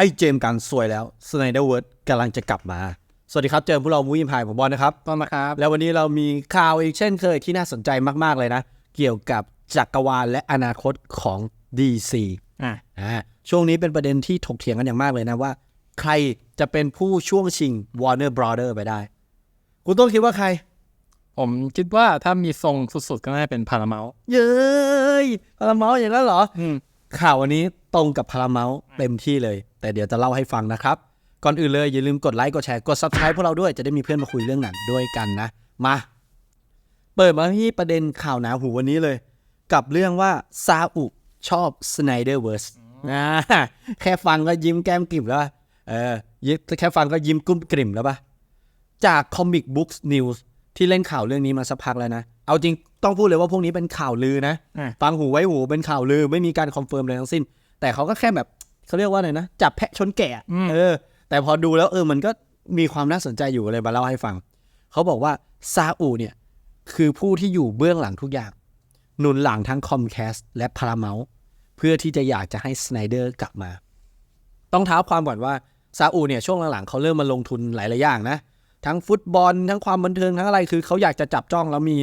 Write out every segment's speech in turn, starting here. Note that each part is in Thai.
ไอ้เจมส์กันสวยแล้วสไนเดอร์เวิร์ดกำลังจะกลับมา สวัสดีครับ เจอพวกเรามูยิมพายผมบอลนะครับต้นนะครับ แล้ววันนี้เรามีข่าวอีกเช่นเคยที่น่าสนใจมาก ๆ เลยนะ เกี่ยวกับจักรวาลและอนาคตของ DC อะอ่าช่วงนี้เป็นประเด็นที่ถกเถียงกันอย่างมากเลยนะว่า ใครจะเป็นผู้ช่วงชิง Warner Brother ไปได้ คุณต้องคิดว่าใคร ผมคิดว่าถ้ามีทรงสุดๆ ก็น่าจะเป็นพาราเมลเย้ยพาราเมลอย่างนั้นเหรออืม ข่าววันนี้ตรงกับพาราเมลเต็มที่เลย แต่เดี๋ยวจะเล่าให้ฟังนะครับ ก่อนอื่นเลยอย่าลืมกดไลค์กดแชร์กด subscribe พวกเราด้วยจะได้มีเพื่อนมาคุยเรื่องหนังด้วยกันนะ มา เปิดมาที่ประเด็นข่าวหนาหูวันนี้เลย กับเรื่องว่าซาอุชอบ Snyderverse นะแค่ฟังก็ยิ้มแก้มกลิ่มแล้วปะเออยิ้มแค่ฟังก็ยิ้มกุ้มกลิ่มแล้วปะจาก Comic Books News ที่เล่นข่าวเรื่องนี้มาสักพักแล้วนะ เอาจริงต้องพูดเลยว่าพวกนี้เป็นข่าวลือนะอะฟังหูไว้หูเป็นข่าวลือไม่มีการคอนเฟิร์มอะไรทั้งสิ้น แต่เขาก็แค่แบบเขาเรียกว่าอะไรนะ จับแพะชนแกะอะเออ แต่พอดูแล้วเออมันก็มีความน่าสนใจอยู่เลยมาเล่าให้ฟัง เขาบอกว่าซาอุเนี่ยคือผู้ที่อยู่เบื้องหลังทุกอย่าง หนุนหลังทั้ง Comcast และ Paramount เพื่อที่จะอยากจะให้สไนเดอร์กลับมา ต้องเท้าความก่อนว่าซาอุเนี่ยช่วงหลังๆเขาเริ่มมาลงทุนหลายๆอย่างนะ ทั้งฟุตบอลทั้งความบันเทิงทั้งอะไรคือเขาอยากจะจับจ้องแล้วมี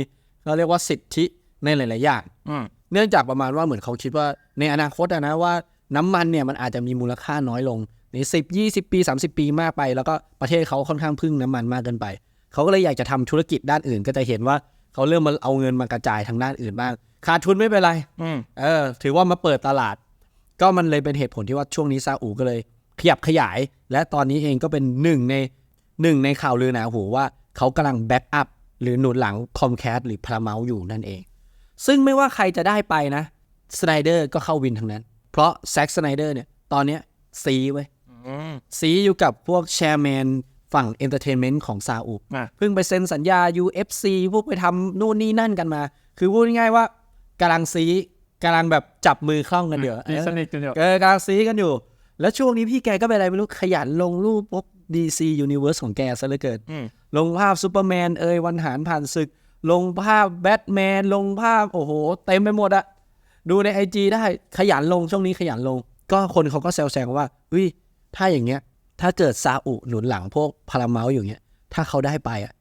เราเรียกว่าสิทธิในหลาย ๆ อย่างอืมเนื่องจากประมาณว่าเหมือนเขาคิดว่าในอนาคตอะนะว่าน้ำมันเนี่ยมันอาจจะมีมูลค่าน้อยลงในสิบยี่สิบปี30ปีมากไป แล้วก็ประเทศเขาค่อนข้างพึ่งน้ำมันมากเกินไป เขาก็เลยอยากจะทำธุรกิจด้านอื่น ก็จะเห็นว่าเขาเริ่มมาเอาเงินมากระจายทางด้านอื่นบ้างขาดทุนไม่เป็นไรอืมเออ ถือว่ามาเปิดตลาด ก็มันเลยเป็นเหตุผลที่ว่าช่วงนี้ซาอุก็เลย ขยับขยาย และตอนนี้เองก็เป็นหนึ่งในหนึ่งในข่าวลือหนาหูว่าเขากำลังแบ็กอัพ หรือหนุนหลังคอมแคสหรือพาราเมลอยู่นั่นเอง ซึ่งไม่ว่าใครจะได้ไปนะสไนเดอร์ก็เข้าวินทั้งนั้น เพราะแซ็กสไนเดอร์เนี่ยตอนเนี้ยซีไว้ยอืมซีอยู่กับพวกแชร์แมนฝั่งเอนเตอร์เทนเมนต์ของซาอุอะเพิ่งไปเซ็นสัญญา UFC พวกไปทำนู่นนี่นั่นกันมา คือพูดง่ายๆว่ากำลังซีกำลังแบบจับมือคล่องกันเดี๋ยวมีสนิทกันอยู่เออกำลังซีกันอยู่ แล้วช่วงนี้พี่แกก็เป็นอะไรไม่รู้ขยันลงรูปพวก DC Universe ของแกซะเหลือเกินอืม ลงภาพซูเปอร์แมนเอ่ยวันหารผ่านศึก ลงภาพแบทแมนลงภาพโอ้โห เต็มไปหมดอะดูในไอจได้ขยันลงช่วงนี้ขยันลง ก็คนเขาก็แซวๆว่าอุ้ยถ้าอย่างเงี้ย ถ้าเกิดซาอุหนุนหลังพวกพาราเมลอยู่เงี้ย ถ้าเขาได้ไปอะ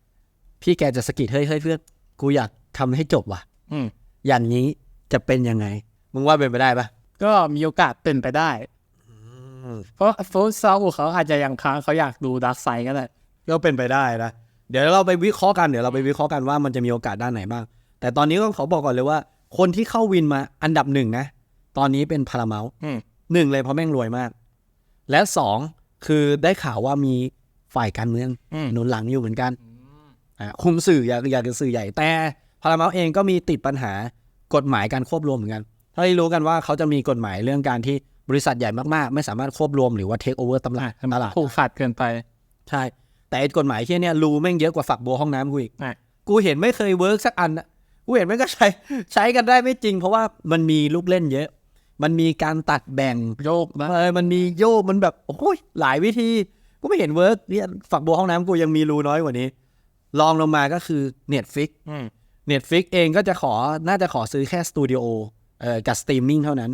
พี่แกจะสะกิดเฮ้ยเฮ้ยเพื่อนกูอยากทำให้จบว่ะ อืมอย่างนี้จะเป็นยังไงมึงว่าเป็นไปได้ปะก็มีโอกาสเป็นไปได้เพราะฟุตซอลเขาอาจจะยังค้างเขาอยากดูดักไซก็ได้ก็เป็นไปได้นะ เดี๋ยวเราไปวิเคราะห์กันเดี๋ยวเราไปวิเคราะห์กันว่ามันจะมีโอกาสด้านไหนบ้าง แต่ตอนนี้ก็ขอบอกก่อนเลยว่า คนที่เข้าวินมาอันดับหนึ่งนะ ตอนนี้เป็นพาราเมลอืมหนึ่งเลยเพราะแม่งรวยมาก และสองคือได้ข่าวว่ามีฝ่ายการเมืองอืมหนุนหลังอยู่เหมือนกันอ่าคุมสื่ออยากอยากจะสื่อใหญ่แต่พาราเมลเองก็มีติดปัญหากฎหมายการควบรวมเหมือนกันถ้าที่รู้กันว่าเขาจะมีกฎหมายเรื่องการที่บริษัทใหญ่มากๆ ไม่สามารถควบรวมหรือว่าเทคโอเวอร์ตลาดตลาดผูกขาดเกินไป ใช่ แต่ไอ้กฎหมายที่เนี่ยรูแม่งเยอะกว่าฝักบัวห้องน้ำกูอีก อะ กูเห็นไม่เคยเวิร์กสักอันอะกูเห็นแม่งก็ใช้ใช้กันได้ไม่จริง เพราะว่ามันมีลูกเล่นเยอะ มันมีการตัดแบ่งโยกนะเออมันมีโยกมันแบบโอ้ยหลายวิธีกูไม่เห็นเวิร์กเนี่ยฝักบัวห้องน้ำกูยังมีรูน้อยกว่านี้ลองลงมาก็คือ Netflix อืม Netflix เองก็จะขอน่าจะขอซื้อแค่สตูดิโอเอ่อกับสตรีมมิ่งเท่านั้น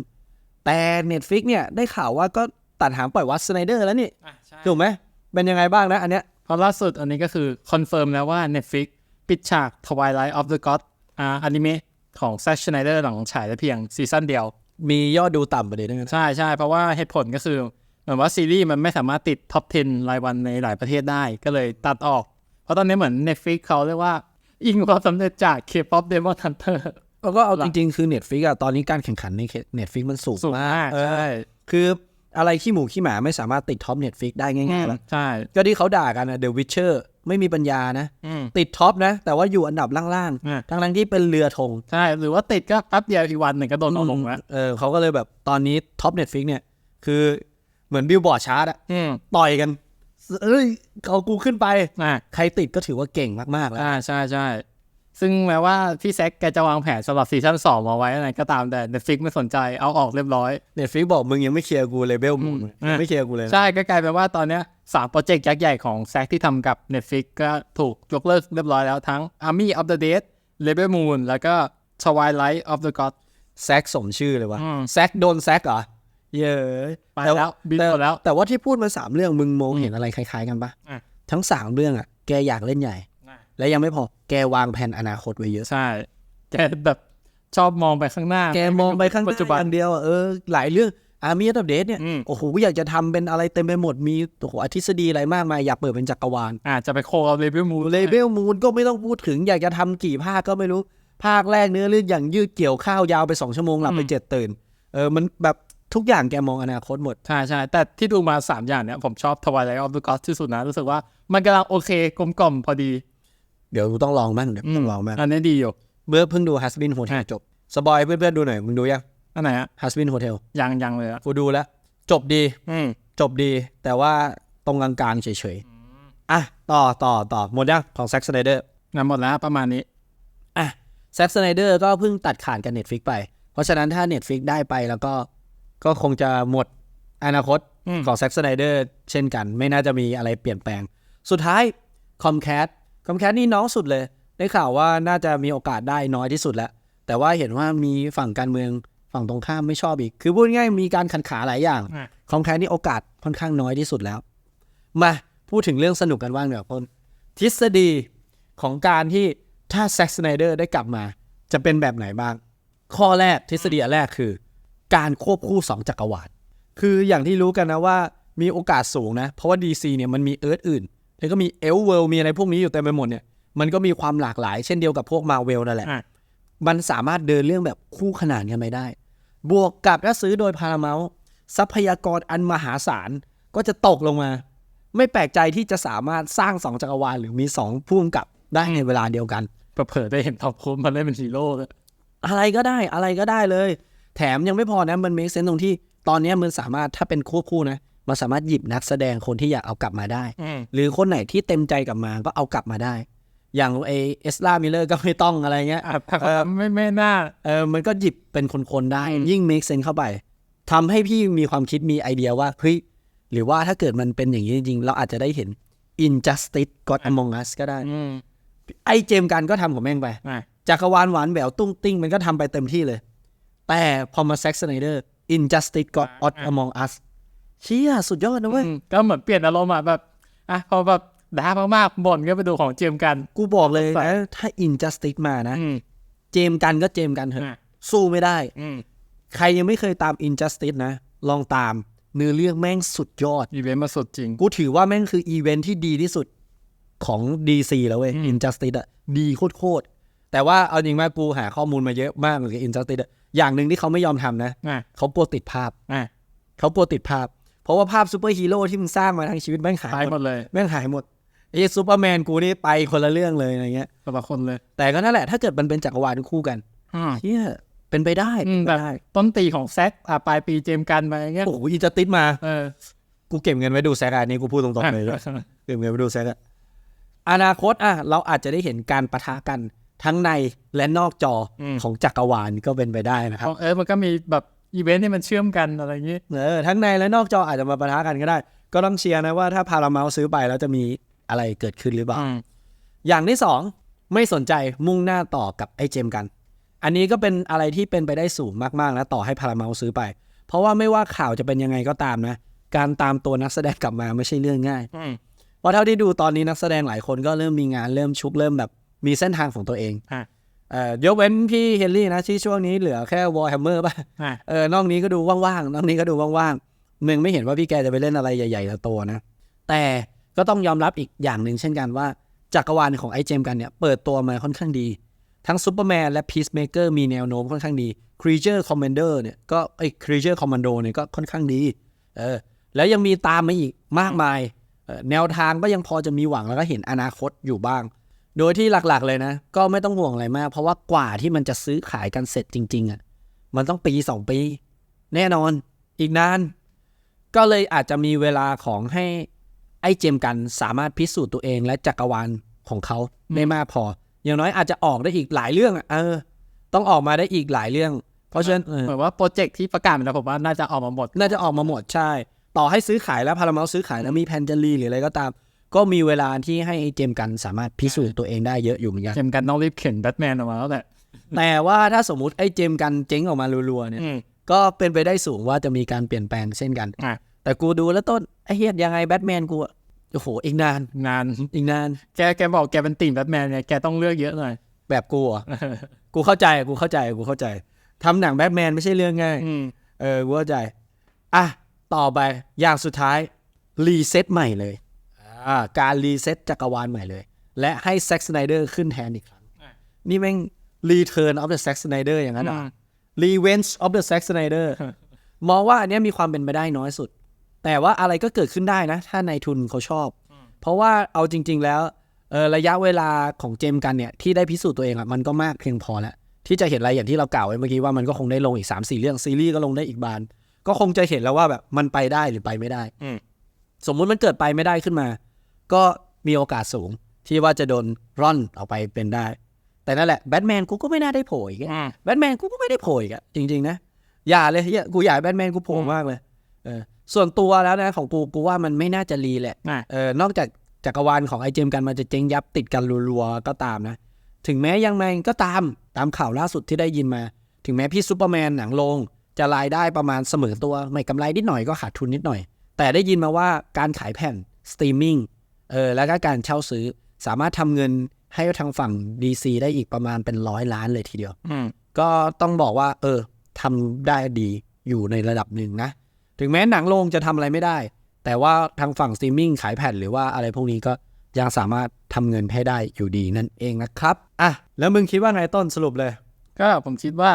แต่ Netflix เนี่ยได้ข่าวว่าก็ตัดหางปล่อยวัดสไนเดอร์แล้วนี่ อะใช่ถูกไหมเป็นยังไงบ้างนะ อันเนี้ย เพราะล่าสุดอันนี้ก็คือคอนเฟิร์มแล้วว่า Netflix ปิดฉาก Twilight of the God อ่าอนิเมะของ Zack Snyder หลังฉายได้เพียงซีซั่นเดียว มียอดดูต่ำไปเลยด้วยนะใช่ใช่เพราะว่าเหตุผลก็คือ เหมือนว่าซีรีส์มันไม่สามารถติดท็อป 10 รายวันในหลายประเทศได้ก็เลยตัดออก เพราะตอนนี้เหมือน Netflix เขาเรียกว่าอิงความสำเร็จจาก K-pop Demon Hunter แล้วก็เอาจริงๆ คือ Netflix อะตอนนี้การแข่งขันใน Netflix มันสูงสูงมามากกเออใช่คือ อะไรขี้หมูขี้หมาไม่สามารถติดท็อป Netflix ได้ง่ายๆแล้วใช่ก็ที่เขาด่ากันอะ The Witcher ไม่มีปัญญานะอืมติดท็อปนะ แต่ว่าอยู่อันดับล่างอะๆทั้งๆที่เป็นเรือธงใช่ หรือว่าติดก็แป๊บเดียวอีกวันหนึ่งก็โดนเอาลงแล้วเออเขาก็เลยแบบตอนนี้ท็อป Netflix เนี่ย คือเหมือนบิลบอร์ดชาร์ตอะอืมต่อยกันเอ้ยเอากูขึ้นไปอ่าใครติดก็ถือว่าเก่งมากๆแล้วอ่าใช่ใช่ ซึ่งแม้ว่าพี่แซคแกจะวางแผนสำหรับซีซั่นสองมาไว้อะไรก็ตามแต่ Netflix ไม่สนใจเอาออกเรียบร้อย Netflix บอกมึงยังไม่เคลียร์กูเลยเบลมึงอืมไม่เคลียร์กูเลยนะใช่ก็กลายเป็นว่าตอนเนี้ยสามโปรเจกต์ยักษ์ใหญ่ของแซคที่ทำกับ Netflix ก็ถูกยกเลิกเรียบร้อยแล้วทั้ง Army of the Dead Rebel Moon แล้วก็ Twilight of the God แซกสมชื่อเลยวะอืมแซกโดนแซกเหรอเยอะไปแล้วบินหมดแล้ว แต่ว่าที่พูดมาสามเรื่องมึงมองเห็นอะไรคล้ายๆกันปะอะทั้งสามเรื่องอะแกอยากเล่นใหญ่ และยังไม่พอแกวางแผนอนาคตไว้เยอะ ใช่ แกแบบชอบมองไปข้างหน้า แกมองไปข้างหปัจจุบันน้าอย่างเดียวอะเออหลายเรื่องอาร์มีอัปเดตเนี่ยอืมโอ้โห อยากจะทำเป็นอะไรเต็มไปหมด มี โอ้โหทฤษฎีอะไรมากมาย อยากเปิดเป็นจักรวาลอาจจะไปโคกับเลเวลมูเลเวลมูนก็ไม่ต้องพูดถึง อยากจะทำกี่ภาคก็ไม่รู้ ภาคแรกเนื้อเรื่องอย่างยืดเกี่ยวข้าวยาวไปสองชั่วโมงหลับไปเจ็ดตื่น เออ มันแบบทุกอย่างแกมองอนาคตหมด ใช่ใช่แต่ที่ดูมาสามอย่างเนี้ยผมชอบทวายไลท์ออฟเดอะก็ที่สุดนะ รู้สึกว่ามันกำลังโอเคกลมกล่อมพอดี เดี๋ยวต้องลองบ้างเดี๋ยวต้องลองบ้างอันนี้ดีอยู่เมื่อเพิ่งดู h u s b a n Hotel จบสบอยเพื่อนๆดูหน่อยมึงดูยังอันไหนอะ h u s b a n Hotel ยังยังเลยอะกูดูแล้ว จบดีอืมจบดี แต่ว่าตรงกลางๆเฉยๆอะต่อต่อต่อหมดยังของ Zack Snyder งั้นหมดแล้วประมาณนี้อะ Zack Snyder ก็เพิ่งตัดขาดกับ Netflix ไป เพราะฉะนั้นถ้า Netflix ได้ไปแล้วก็ก็คงจะหมดอนาคตอืมของ Zack Snyder เช่นกัน ไม่น่าจะมีอะไรเปลี่ยนแปลง สุดท้าย Comcast Comcast นี่น้องสุดเลย ได้ข่าวว่าน่าจะมีโอกาสได้น้อยที่สุดแล้ว แต่ว่าเห็นว่ามีฝั่งการเมืองฝั่งตรงข้ามไม่ชอบอีก คือพูดง่ายๆมีการขันขาหลายอย่างอะคอมแคสนี่โอกาสค่อนข้างน้อยที่สุดแล้ว มาพูดถึงเรื่องสนุกกันบ้างเดี๋ยวคนทฤษฎีของการที่ถ้าแซ็ก s ไนเดอร์ได้กลับมา จะเป็นแบบไหนบ้าง ข้อแรกทฤษฎีอันแรกคือ การควบคู่สองจักรวาลคืออย่างที่รู้กันนะว่ามีโอกาสสูงนะ เพราะว่า DC เนี่ยมันมีเอิร์ธอื่น แล้วก็มีเอลเวิลมีอะไรพวกนี้อยู่เต็มไปหมดเนี่ยมันก็มีความหลากหลายเช่นเดียวกับพวกมาเวลนั่นแหละอะมันสามารถเดินเรื่องแบบคู่ขนานกันไปได้ บวกกับถ้าซื้อโดยพาราเมลทรัพยากรอันมหาศาลก็จะตกลงมา ไม่แปลกใจที่จะสามารถสร้างสองจักรวาลหรือมีสองผู้กำกับได้ในเวลาเดียวกันเผลอๆได้เห็นท็อปครูซมาเล่นเป็นฮีโร่เลยอะไรก็ได้อะไรก็ได้เลย แถมยังไม่พอนะมัน make sense ตรงที่ตอนนี้มันสามารถถ้าเป็นควบคู่นะ มันสามารถหยิบนักแสดงคนที่อยากเอากลับมาได้อืมหรือคนไหนที่เต็มใจกลับมาก็เอากลับมาได้ อย่างเอเอสลามิเลอร์ก็ไม่ต้องอะไรเงี้ยอะถ้าเขาไม่ไม่น่าเออมันก็หยิบเป็นคนๆได้อืมยิ่ง make sense เข้าไปทำให้พี่มีความคิดมีไอเดียว่าเฮ้ยหรือว่าถ้าเกิดมันเป็นอย่างนี้จริงๆ เราอาจจะได้เห็น injustice God Among Us ก็ได้อืมไอเจมส์กันก็ทำของแม่งไปอะจักรวาลหวานแหววตุ้งติ้งมันก็ทำไปเต็มที่เลย แต่พอมาแซ็กซ์ไนเดอร์ injustice God Among Us เชี่ยสุดยอดนะเว้ยอืมก็เหมือนเปลี่ยนอารมณ์อะแบบอะพอแบบด่ามากๆบ่นก็ไปดูของเจมส์กัน กูบอกเลยใส่นะถ้า injustice มานะอืมเจมส์กันก็เจมส์กันเถอะอะสู้ไม่ได้อืมใครยังไม่เคยตาม injustice นะ ลองตาม เนื้อเรื่องแม่งสุดยอด อีเวนต์มาสุดจริง กูถือว่าแม่งคืออีเวนท์ที่ดีที่สุดของ DC แล้วเว้ยอืม Injustice อะดีโคตรๆแต่ว่าเอาจริงมากกูหาข้อมูลมาเยอะมากเลยกับ Injustice อะอย่างหนึ่งที่เขาไม่ยอมทำนะอะเขากลัวติดภาพอะเขากลัวติดภาพ เพราะว่าภาพซูเปอร์ฮีโร่ที่มึงสร้างมาทั้งชีวิตแม่งหายตายหหมมดดเลยแม่งหายหมดไอ้ซูเปอร์แมนกูนี่ไปคนละเรื่องเลยอะไรเงี้ยแต่ละคนเลย แต่ก็นั่นแหละถ้าเกิดมันเป็นจักรวาลคู่กันอืมเชี่ยเป็นไปได้อืมเป็นแบไปบได้ต้นตีของแซกอะปลายปีเจมส์กันไปอย่างเงี้ยโอ้โหอินจัสติสมาเออกูเก็บเงินไว้ดูแซกอันนี้กูพูดตรงๆเลยเก็บเงินไว้ดูแซกอะอนาคตอะเราอาจจะได้เห็นการประทะกันทั้งในและนอกจออมของจักรวาลก็เป็นไปได้นะครับเออมันก็มีแบบ อีเวนต์ที่มันเชื่อมกันอะไรอย่างงี้เออทั้งในและนอกจออาจจะมาประทะกันก็ได้ ก็ต้องเชียร์นะว่าถ้าพาราเมลซื้อไปแล้วจะมีอะไรเกิดขึ้นหรือเปล่าอืมอย่างที่สองไม่สนใจมุ่งหน้าต่อกับไอ้เจมส์กัน อันนี้ก็เป็นอะไรที่เป็นไปได้สูงมากๆนะต่อให้พาราเมลซื้อไป เพราะว่าไม่ว่าข่าวจะเป็นยังไงก็ตามนะ การตามตัวนักแสดงกลับมาไม่ใช่เรื่องง่ายอืมเพราะเท่าที่ดูตอนนี้นักแสดงหลายคนก็เริ่มมีงานเริ่มชุกเริ่มแบบมีเส้นทางของตัวเองอะ เอ่อยกเว้นพี่เฮนรี่นะที่ช่วงนี้เหลือแค่วอลแฮมเมอร์ป่ะอะ เออนอกนี้ก็ดูว่างๆนอกนี้ก็ดูว่างๆมึงไม่เห็นว่าพี่แกจะไปเล่นอะไรใหญ่ๆโตๆนะ แต่ก็ต้องยอมรับอีกอย่างหนึ่งเช่นกันว่าจักรวาลของไอเจมกันเนี่ยเปิดตัวมาค่อนข้างดี ทั้งซูเปอร์แมนและพีซเมเกอร์มีแนวโน้มค่อนข้างดีครีเจอร์คอมมานเดอร์เนี่ยก็ไอครีเจอร์คอมมานโดเนี่ยก็ค่อนข้างดีเออแล้วยังมีตามมาอีกมากมายเออแนวทางก็ยังพอจะมีหวังแล้วก็เห็นอนาคตอยู่บ้าง โดยที่หลักๆเลยนะ ก็ไม่ต้องห่วงอะไรมาก เพราะว่ากว่าที่มันจะซื้อขายกันเสร็จจริง ๆอะมันต้องปีสองปี แน่นอนอีกนานก็เลยอาจจะมีเวลาของให้ไอ้เจมส์กันสามารถพิสูจน์ตัวเองและจักรวาลของเขาได้มากพอ อย่างน้อยอาจจะออกได้อีกหลายเรื่องอะเออ ต้องออกมาได้อีกหลายเรื่อง เพราะฉะนั้นเออเหมือนว่าโปรเจกต์ที่ประกาศไปแล้วผมว่าน่าจะออกมาหมด น่าจะออกมาหมดใช่ ต่อให้ซื้อขายแล้วพาราเมลซื้อขายแล้วมีแพนจะรีหรืออะไรก็ตาม ก็มีเวลาที่ให้ไอ้เจมส์กันสามารถพิสูจน์ตัวเองได้เยอะอยู่เหมือนกัน เจมส์กันต้องรีบเข็นแบทแมนออกมาแล้วแหละแต่ว่าถ้าสมมุติไอ้เจมส์กันเจ๊งออกมารัวๆเนี่ยอืมก็เป็นไปได้สูงว่าจะมีการเปลี่ยนแปลงเช่นกันอะแต่กูดูแล้วต้นไอ้เฮียยังไงแบทแมนกูอะโอ้โหอีกนานงานอีกนานแกแกบอกแกเป็นติ่งแบทแมนเนี่ยแกต้องเลือกเยอะหน่อยแบบกูอะกูเข้าใจกูเข้าใจกูเข้าใจทำหนังแบทแมนไม่ใช่เรื่องง่ายอืมเออกูเข้าใจ อะ ต่อไปอย่างสุดท้ายรีเซ็ตใหม่เลยอ่า การรีเซ็ตจักรวาลใหม่เลย และให้แซ็กสไนเดอร์ขึ้นแทนอีกครั้ง นี่แม่ง Return of the Zack Snyder อย่างนั้นเหรอ Revenge of the Zack Snyder มองว่าอันเนี้ยมีความเป็นไปได้น้อยสุด แต่ว่าอะไรก็เกิดขึ้นได้นะ ถ้านายทุนเขาชอบ เพราะว่าเอาจริง ๆ แล้วเออระยะเวลาของเจมส์กันเนี่ยที่ได้พิสูจน์ตัวเองอะมันก็มากเพียงพอแล้วที่จะเห็นอะไรอย่างที่เรากล่าวไว้เมื่อกี้ว่ามันก็คงได้ลงอีก3 4เรื่องซีรีส์ก็ลงได้อีกบาน ก็คงจะเห็นแล้วว่าแบบมันไปได้หรือไปไม่ได้อืมสมมุติมันเกิดไปไม่ได้ขึ้นมา ก็มีโอกาสสูงที่ว่าจะโดนร่อนออกไปเป็นได้ แต่นั่นแหละแบทแมนกูก็ไม่น่าได้โผล่อีกอะอืมแบทแมนกูก็ไม่ได้โผล่อีกอะจริง ๆ นะ อย่าเลยเหี้ยกูอยากให้แบทแมนกูโผล่มากเลยเออส่วนตัวแล้วนะของกูกูว่ามันไม่น่าจะรีแหละอะเออนอกจากจักรวาลของไอเจมส์กันมันจะเจ๊งยับติดกันรัวๆก็ตามนะ ถึงแม้ยังไงก็ตามตามข่าวล่าสุดที่ได้ยินมา ถึงแม้พี่ซูเปอร์แมนหนังลง จะรายได้ประมาณเสมอตัว ไม่กำไรนิดหน่อยก็ขาดทุนนิดหน่อย แต่ได้ยินมาว่าการขายแผ่นสตรีมมิ่ง เออแล้วก็การเช่าซื้อสามารถทำเงินให้ทางฝั่ง DC ได้อีกประมาณเป็นร้อยล้านเลยทีเดียวอืมก็ต้องบอกว่า เออทำได้ดีอยู่ในระดับหนึ่งนะ ถึงแม้หนังโรงจะทำอะไรไม่ได้ แต่ว่าทางฝั่งสตรีมมิ่งขายแผ่นหรือว่าอะไรพวกนี้ก็ยังสามารถทำเงินให้ได้อยู่ดีนั่นเองนะครับ อะ แล้วมึงคิดว่าไงต้นสรุปเลย ก็ผมคิดว่า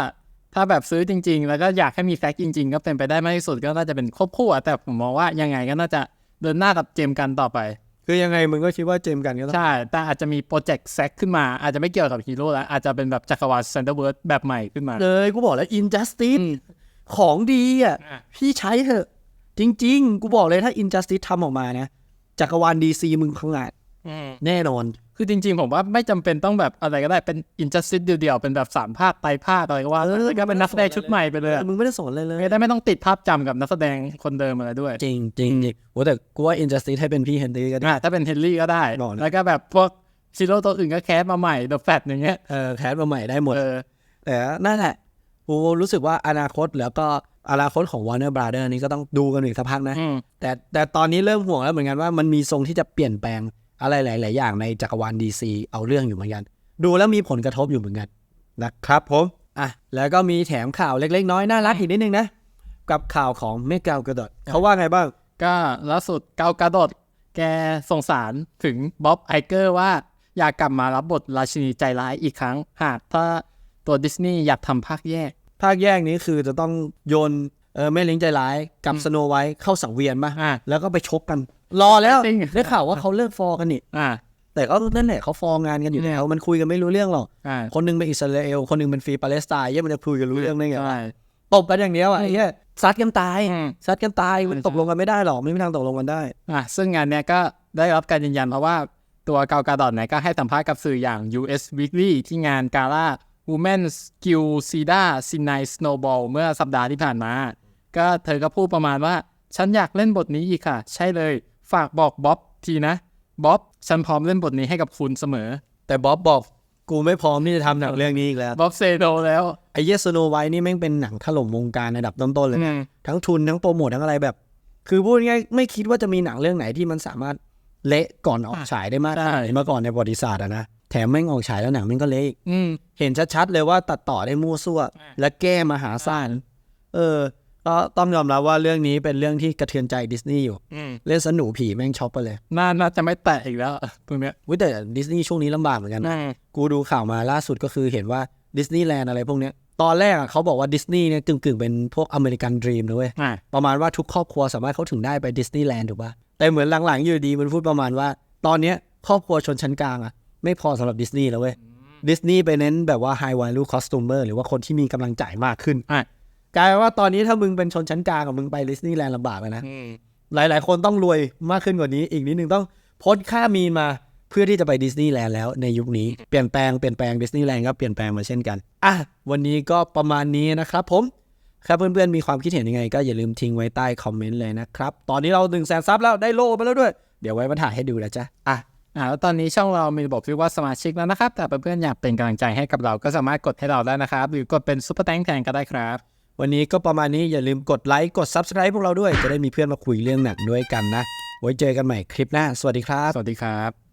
ถ้าแบบซื้อจริง ๆ แล้วก็อยากให้มีแฟกต์จริง ๆ ก็เป็นไปได้มากที่สุดก็น่าจะเป็นควบคู่อะแต่ผมมองว่ายังไงก็น่าจะเดินหน้ากับเจมส์กันต่อไป คือยังไงมึงก็คิดว่าเจมส์กันก็ต้องใช่ แต่อาจจะมีโปรเจกต์แซกขึ้นมา อาจจะไม่เกี่ยวกับฮีโร่แล้ว อาจจะเป็นแบบจักรวาลซันเดอร์เวิร์ดแบบใหม่ขึ้นมา เลยกูบอกแล้ว Injustice ของดีอะอะ พี่ใช้เถอะ จริง ๆ กูบอกเลยถ้า Injustice ทำออกมานะ จักรวาล DC มึงพังงาด แน่นอน คือจริงๆ ผมว่าไม่จำเป็นต้องแบบอะไรก็ได้เป็นอินจัสติสเดียวๆ เป็นแบบสามภาคไตรภาคอะไรก็ว่าเออแล้วก็เป็นนักแสดงชุดใหม่ไปเลยอะมึงไม่ได้สอนเลยเลยไม่ได้ไม่ต้องติดภาพจำกับนักแสดงคนเดิมอะไรด้วย จริงจริงจริงโหแต่กูว่า Injustice ให้เป็นพี่เฮนรี่ก็ได้อะถ้าเป็นเฮนรี่ก็ได้หล่อนะแล้วก็แบบพวกซีโร่ตัวอื่นก็แคสมาใหม่เดอะแฟตอย่างเงี้ยเออแคสมาใหม่ได้หมดเออแต่นั่นแหละกูรู้สึกว่าอนาคตแล้วก็อนาคตของ Warner Brother นี้ก็ต้องดูกันอีกสักพักนะอืมแต่แต่ตอนนี้เริ่มห่วงแล้วเหมือนกันว่ามันมีทรงที่จะเปลี่ยนแปลง อะไรหลาย ๆ อย่างในจักรวาล DC เอาเรื่องอยู่เหมือนกัน ดูแล้วมีผลกระทบอยู่เหมือนกันนะครับผมอะแล้วก็มีแถมข่าวเล็ก ๆ น้อยน่ารักอีกนิดนึงนะ กับข่าวของเมกาลกระโดดเขาว่าไงบ้าง ก็ล่าสุดเกากาโดดแกส่งสารถึงบ๊อบไอเกอร์ว่าอยากกลับมารับบทราชินีใจร้ายอีกครั้ง หากถ้าตัวดิสนีย์อยากทำภาคแยก ภาคแยกนี้คือจะต้องโยนเออแม่เลิงใจร้ายกับสโนไวท์เข้าสังเวียนมาอ่าแล้วก็ไปชกกัน รอแล้วจริงได้ข่าวว่าเขาเลิกฟอร์กันนี่ อ่า แต่ก็นั่นแหละเขาฟอร์งานกันอยู่แล้วมันคุยกันไม่รู้เรื่องหรอก อ่าคนหนึงเป็นอิสราเอล คนหนึงเป็นฟรีปาเลสไตน์เหี้ยังมันจะคุยกันรู้เรื่องได้ไงวะใช่ตบกันอย่างเดียวอะไอ้เหี้ยซัดกันตายอืม ซัดกันตายมันใช่ตกลงกันไม่ได้หรอกไม่มีทางตกลงกันได้ อะซึ่งงานเนี้ยก็ได้รับการยืนยันเพราะว่าตัวเกากาดอนเนี่ยก็ให้สัมภาษณ์กับสื่ออย่าง US Weekly ที่งานกาล่า Women's Guild Cida s i n i Snowball เมื่อสัปดาห์ที่ผ่านมา ก็เธอก็พูดประมาณว่า ฉันอยากเล่นบทนี้อีกค่ะ ใช่เลย ฝากบอกบ๊อบทีนะบ๊อบฉันพร้อมเล่นบทนี้ให้กับคุณเสมอ แต่บ๊อบบอกกูไม่พร้อมที่จะทำหนังเรื่องนี้อีกแล้วบ๊อบเซโนแล้วไอ้เยสโนไวท์นี่แม่งเป็นหนังถล่มวงการระดับต้นๆเลยอืมทั้งทุนทั้งโปรโมททั้งอะไรแบบ คือพูดง่ายๆไม่คิดว่าจะมีหนังเรื่องไหนที่มันสามารถเละก่อนออกฉายได้มากใช่มาก่อนในประวัติศาสตร์อะนะแถมแม่งออกฉายแล้วหนังแม่งก็เละอีกอืมเห็นชัดๆเลยว่าตัดต่อได้มั่วซั่ว และแก้มหาศาลเออ ก็ต้องยอมรับว่าเรื่องนี้เป็นเรื่องที่กระเทือนใจดิสนีย์อยู่อืมเล่นสนุกผีแม่งช็อกไปเลย น่าน่าจะไม่แตะอีกแล้วตรงเนี้ยวิแต่ดิสนีย์ช่วงนี้ลำบากเหมือนกันนะกูดูข่าวมาล่าสุดก็คือเห็นว่าดิสนีย์แลนด์อะไรพวกเนี้ย ตอนแรกอะเขาบอกว่าดิสนีย์เนี่ยกึ่งๆ เป็นพวกอเมริกันดรีมนะเว้ยอ่าประมาณว่าทุกครอบครัวสามารถเข้าถึงได้ไปดิสนีย์แลนด์ถูกปะแต่เหมือนหลังๆอยู่ดีมันพูดประมาณว่า ตอนเนี้ยครอบครัวชนชั้นกลางอะไม่พอสำหรับดิสนีย์แล้วเว้ยดิสนีย์ไปเน้นแบบว่า high value customer หรือว่าคนที่มีกำลังจ่ายมากขึ้นอะ กลายเป็นว่าตอนนี้ถ้ามึงเป็นชนชั้นกลางกับมึงไปดิสนีย์แลนด์ลำบากเลยนะ หลาย ๆ คนต้องรวยมากขึ้นกว่านี้ อีกนิดนึงต้องพ้นค่ามีนมาเพื่อที่จะไปดิสนีย์แลนด์แล้วในยุคนี้เปลี่ยนแปลงเปลี่ยนแปลงดิสนีย์แลนด์ก็เปลี่ยนแปลงมาเช่นกันอะวันนี้ก็ประมาณนี้นะครับผมครับเพื่อนๆมีความคิดเห็นยังไง ก็อย่าลืมทิ้งไว้ใต้คอมเมนต์เลยนะครับ ตอนนี้เราหนึ่งแสนซับแล้วได้โล่มาแล้วด้วย เดี๋ยวไว้มาถ่ายให้ดูนะจ๊ะอะอ่าแล้วตอนนี้ช่องเรามีระบบเรียกว่าสมาชิกแล้วนะครับ แต่เพื่อนๆอยากเป็นกำลังใจให้กับเราก็สามารถกดให้เราได้นะครับ หรือกดเป็นซุปเปอร์แตงแทนก็ได้ครับ วันนี้ก็ประมาณนี้อย่าลืมกดไลค์กด Subscribe พวกเราด้วยจะได้มีเพื่อนมาคุยเรื่องหนักด้วยกันนะ ไว้เจอกันใหม่คลิปหน้า สวัสดีครับ สวัสดีครับ